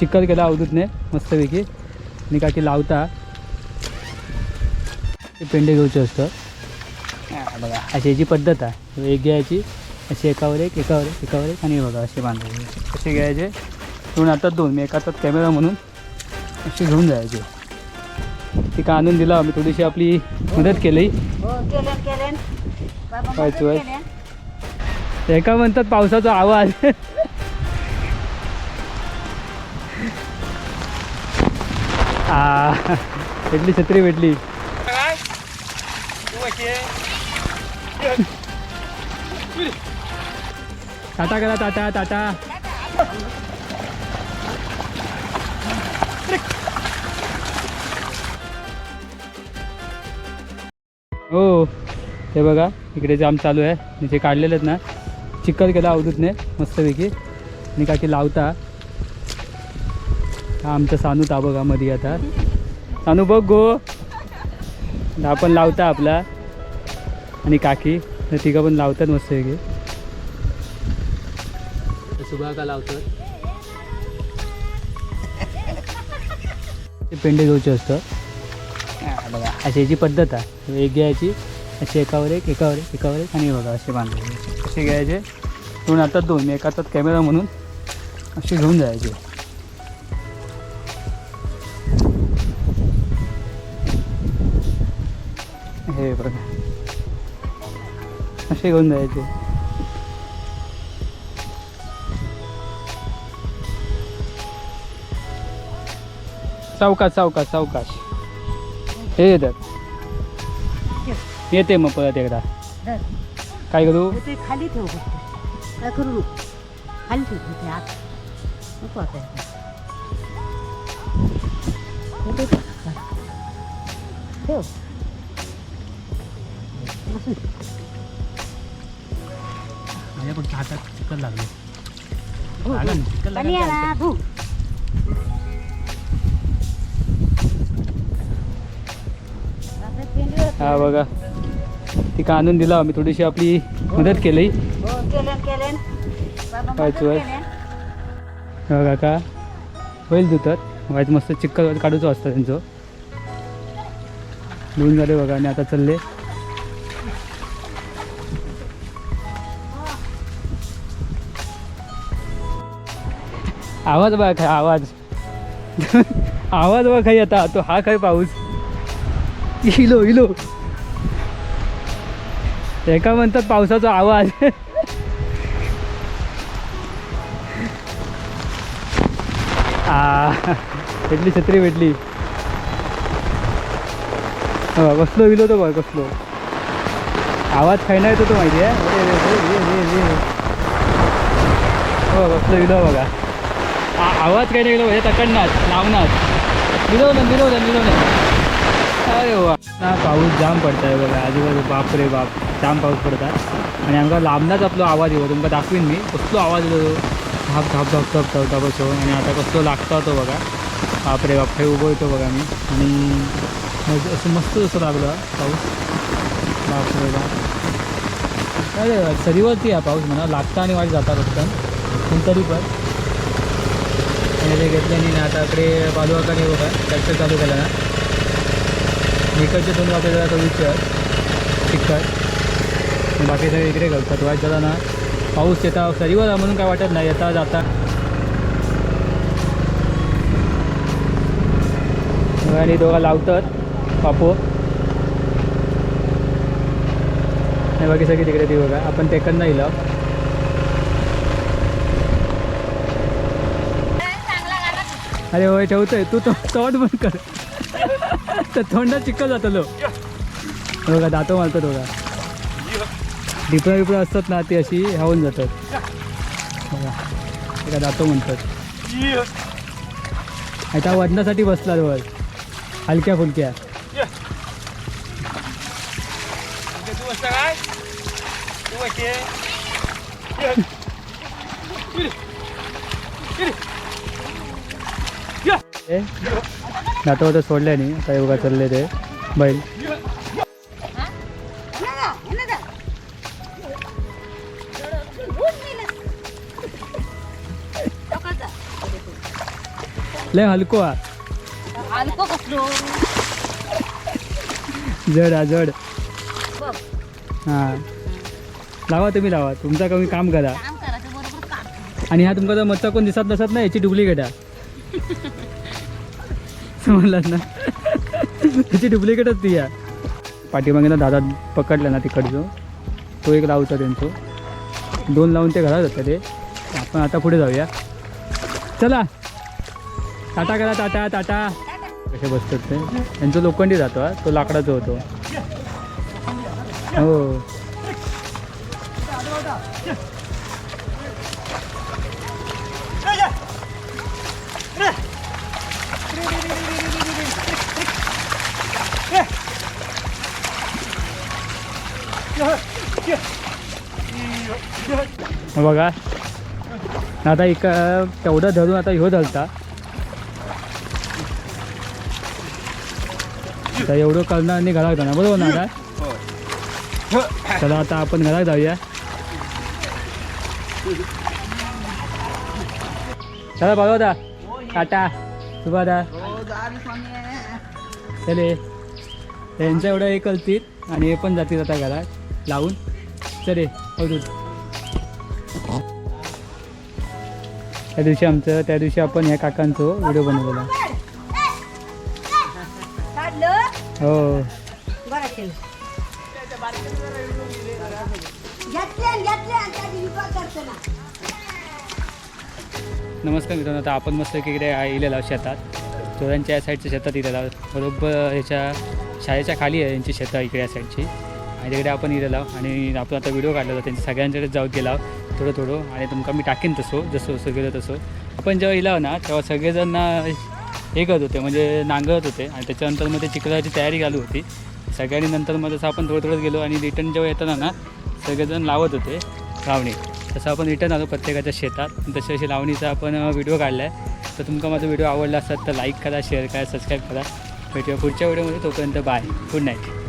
चिखल केला अवधूतने मस्तपैकी. आणि काकी लावता ते पेंडे घ्यायचे असतं. बघा अशी याची पद्धत आहे. एक घ्यायची अशी एकावर एक एकावर एक एकावर एक आणि बघा असे बांधायचे. असे घ्यायचे. दोन हातात दोन मी एका हातात कॅमेरा म्हणून असे घेऊन जायचे. ती का आणून दिला आम्ही थोडीशी आपली मदत केली. हो. एका म्हणतात पावसाचा आवाज. भेटली छत्री भेटली. टाटा करा टाटा टाटा. हो हे बघा इकडे जाम चालू आहे. आणि जे काढलेले आहेत ना. चिखल केला अवधूतने मस्तपैकी. आणि काकी लावता. हा आमचा सानू ता बघा मध्ये आता. सानू बघ गो. हा पण लावता आपला. आणि काकी तर तिघं पण लावतात मस्तपैकी सुभा का लावतात? ते पेंडे घ्यायचे असतं. बघा अशी याची पद्धत आहे. एक घ्यायची. अशी एकावर एक एकावर एक एकावर एक. आणि बघा असे बांधायचे असे घ्यायचे. दोन हातात दोन एका हातात कॅमेरा म्हणून असे घेऊन जायचे. हे बघा असे घेऊन जायचे सावकाश सावकाश सावकाश हे येतात येते मग परत एकदा. काय करू ते खाली ठेव. काय करू. खाली ठेव आत नको आता ठेव. माझ्या पण हातात चिकन लागले. धु, लागलं. ना, चिकन लागलं ना, हा बघा. ती का आणून दिला आम्ही थोडीशी आपली मदत केली. हो केले केले. बाबा काय मदत चोय? केल्या. हा काका होईल धुतात वाईट मस्त चिक्कल काढूचं असतं त्यांचं. धुवून झाले बघा आणि आता चालले. आवाज बघा काय आवाज. आवाज बघा काही आता तो हा काय पाऊस. इलो इलो. एका म्हणतात पावसाचा आवाज. आ भेटली छत्री भेटली. हो, कसलो विलो तो बघ कसलो. आवाज खायला येतो तो माहिती आहे. हो कसलो विलो बघा. आवाज काही नाही गेलो तकडणार लावणार विलवलं विलवलं विलवलं अरे वा. ना पाऊस जाम पडताय बघा. आजूबाजू बाप रे बाप. जाम पाऊस पडतात. आणि आमकां लांबनाच आपलो आवाज येऊ तुमका दाखवीन मी. कसलो आवाज येतो धाप धाप धाप धाप धाप धाप असो. आणि आता कसलो लागता तो बघा. बाप रे बाप. काही उभं येतो बघा मी. आणि असं मस्त जसं लागलं पाऊस. बाप रे बाप. अरे सरीवरती आहे पाऊस म्हणा. लागता आणि वाट जाता फक्त. पण तरी पण. मध्ये ते नाही ना आता इकडे बालुवाकडे बघा ट्रॅक्टर चालू केला ना. इकडचे दोन वाटे जरा विचार तिखट. बाकी सगळे इकडे घालतात. वाईट झाला ना पाऊस येता सरीवर म्हणून काय वाटत नाही येता जाता. आणि दोघा लावतात पापो नाही बाकी सगळी तिकडे ती बघा. आपण टेकत नाही लाव अरे होय ठेवतोय तू. तो तोंड बंद कर. तर तोंडात चिकल जातलो लो. हो बघा दातो मारतो बघा. डिपळा बिपळा असतात ना ती अशी हावून जातात. बघा. एका दातो म्हणतात. आता वजनासाठी बसला वर हलक्या फुलक्या. ए, दातो तर सोडल्या नाही. आता बघा चालले ते. बैल. लय हलको हा हलको कसलो जड हा जड. हा. लावा तुम्ही लावा. तुमचा कमी काम करा. आणि हा तुमचा जर मत्ता कोण दिसत नसत ना याची डुप्लिकेट आहे समजलात ना त्याची डुप्लिकेटच ती आहे पाठीमागे ना दादा पकडला ना तिकडचं. तो एक लावता त्यांचं. दोन लावून ते घरात होतं ते. आपण आता पुढे जाऊया. चला. टाटा करा टाटा टाटा. कसे बसतात ते? त्यांचं लोखंडी जातो तो लाकडाचा होतो. हो. बघा. आता एक तेवढं धरून आता ह्यो धरता. आता एवढं करणार आणि घरात जाणार बरोबर ना आता? चला आता आपण घरात जाऊया. चला बघा टाटा. सुभादा चले. यांच्या एवढं हे करतील आणि हे पण जातील आता घरात. लावून. चले अजून. त्या दिवशी आमचं त्या दिवशी आपण ह्या काकांचं व्हिडिओ बनवलेला. हो. नमस्कार मित्रांनो आता आपण मस्त इकडे इलेला शेतात. चोरांच्या या साईडच्या शेतात इलेला बरोबर ह्याच्या शाळेच्या खाली आहे यांची शेतं इकडे या साईडची. आणि तिकडे आपण इलेला आणि आपण आता व्हिडिओ काढला होता त्यांच्या सगळ्यांकडे जाऊ गेला थोडं थोडं. आणि तुमका मी टाकेन तसो जसं जसं गेलो तसं. आपण जेव्हा इला ना तेव्हा सगळेजण ना हे करत होते म्हणजे नांगरत होते. आणि त्याच्यानंतर मग ते चिखलाची तयारी चालू होती. सगळ्यांनी नंतर मग तसं आपण थोडं थोडं गेलो आणि रिटर्न जेव्हा येताना ना सगळेजण लावत होते लावणी. तसं आपण रिटर्न आलो प्रत्येकाच्या शेतात. तशी अशी लावणीचा आपण व्हिडिओ काढला आहे तर तुमका माझा व्हिडिओ आवडला असेल तर लाईक करा शेअर करा सबस्क्राईब करा. भेटूया पुढच्या व्हिडिओमध्ये तोपर्यंत बाय गुड नाईट